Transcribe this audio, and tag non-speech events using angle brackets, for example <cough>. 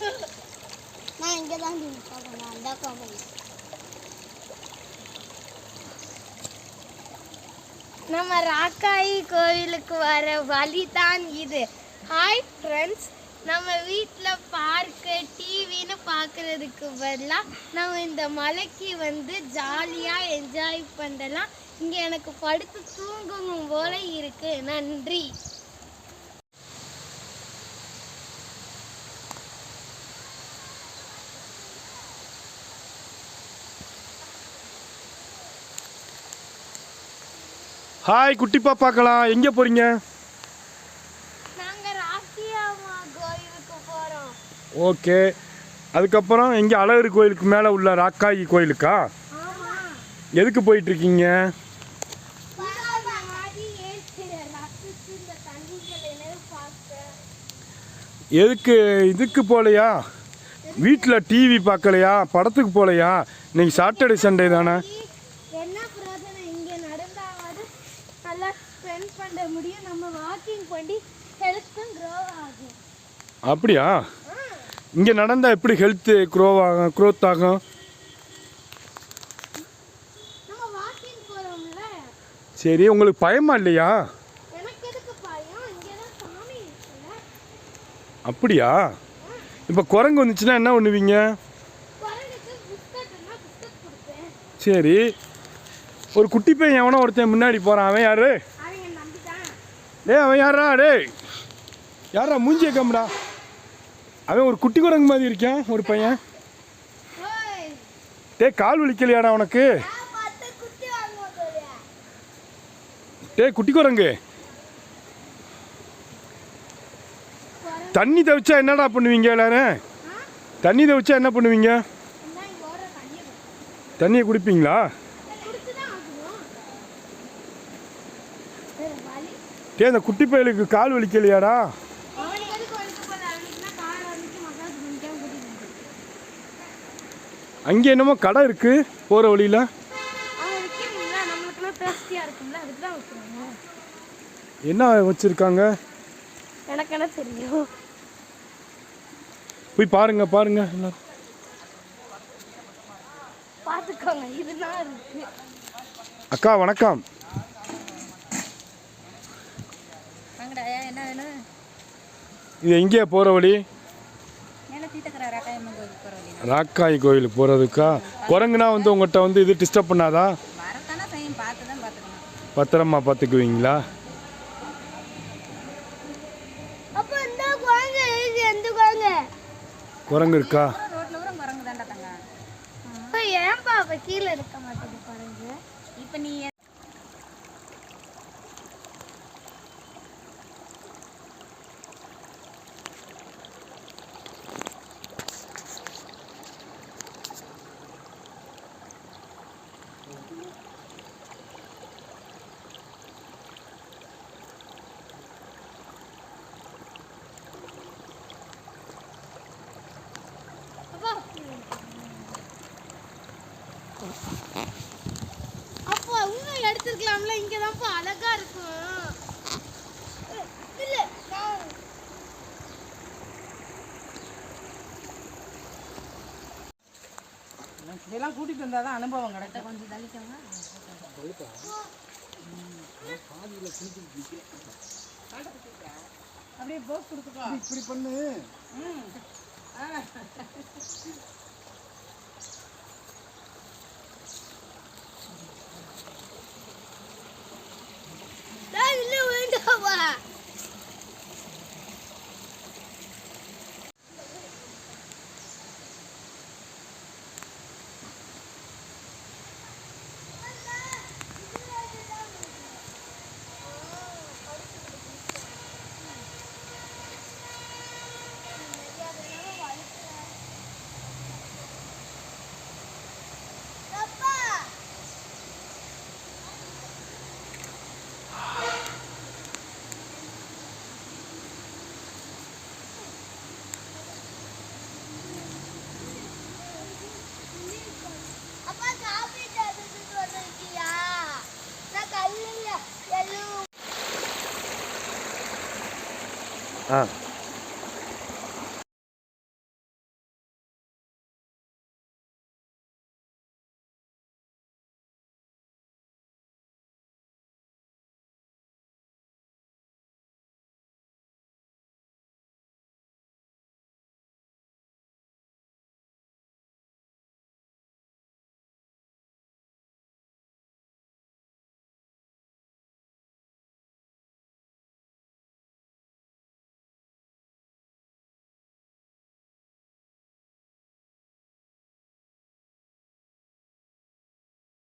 <laughs> நான் இங்கே தான் பார்க்கணும். அந்த கோவில் நம்ம ராக்காயி கோவிலுக்கு வர வழி தான் இது. ஹாய் ஃப்ரெண்ட்ஸ் நம்ம வீட்டில் பார்க்கு டிவின்னு பார்க்குறதுக்கு பதிலாக நம்ம இந்த மலைக்கு வந்து ஜாலியாக என்ஜாய் பண்ணலாம். இங்கே எனக்கு படுத்து தூங்கணும் போல இருக்குது நன்றி. ஹாய் குட்டி பாப்பாக்கலாம் எங்கே போகிறீங்க ஓகே. அதுக்கப்புறம் எங்கே அழகர் கோயிலுக்கு மேலே உள்ள ராக்காயி கோயிலுக்கா? எதுக்கு போயிட்டு இருக்கீங்க எதுக்கு இதுக்கு போகலையா வீட்டில் டிவி பார்க்கலையா? படத்துக்கு போகலையா இன்னைக்கு சாட்டர்டே சண்டே தானே? பண்ண முடியும். நம்ம வாக்கிங் பண்ணி ஹெல்த்தும் க்ரோ ஆகும். அப்படியா? இங்கே நடந்தால் எப்படி ஹெல்த்து க்ரோ ஆகும்? க்ரோத் ஆகும் சரி உங்களுக்கு பயமா இல்லையா? அப்படியா? இப்போ குரங்கு வந்துச்சுன்னா என்ன பண்ணுவீங்க? சரி. ஒரு குட்டி பையன் எவனோ ஒருத்தன் முன்னாடி போகிறான் அவன் யாரு? டேய் அவன் யாரா டேய். யாரா மூஞ்சிய கம்டா. அவன் ஒரு குட்டி குரங்கு மாதிரி இருக்கான் ஒரு பையன். டேய் கால் வலிக்கலையாடா உனக்கு? குட்டி டேய் குட்டி குரங்கு. தண்ணி தவிச்சா என்னடா பண்ணுவீங்க எல்லாரும்? தண்ணி தவிச்சா என்ன பண்ணுவீங்க? தண்ணியை குடிப்பீங்களா? டேய் அந்த குட்டி பயலுக்கு கால் வலிக்கலையாடா? அங்கே என்னமோ கடை இருக்கு போகிற வழியில். என்ன வச்சுருக்காங்க? எனக்கு என்ன தெரியும் போய் பாருங்க பாருங்க எல்லாரும். அக்கா வணக்கம். இது எங்கே போகிற வழி? கோயிலுக்கு ராக்காய் கோயில் போகிறதுக்கா? குரங்குனா வந்து உங்கள்கிட்ட வந்து இது டிஸ்டர்ப் பண்ணாதா? வரத்தானே செய்யும் பார்த்து தான் பார்த்துக்கணும். பத்திரமா பார்த்துக்குவீங்களா? குரங்கு இருக்கா? எடுத்துருக்கலாம்ல இங்கே தான்ப்பா அழகா இருக்கும் இல்லை நான் இதெல்லாம் கூட்டிகிட்டு வந்தால் தான் அனுபவம் கிடைக்கும். கொஞ்சம் தள்ளிக்கோங்க. அப்படியே போஸ் கொடுத்துக்கோ. இப்படி பண்ணு. 嗯